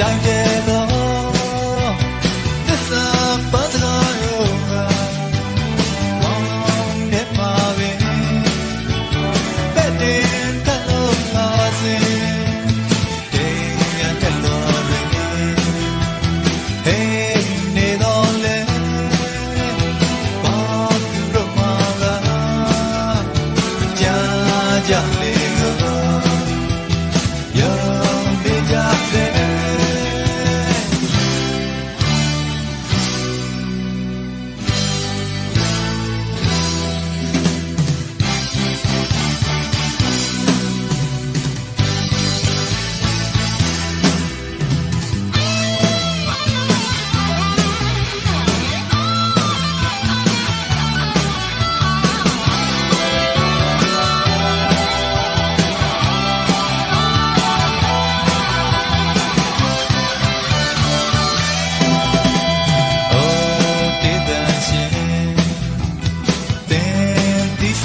တို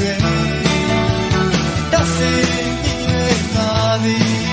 ရဲ့တဆေးကြီးရဲ့သာသည်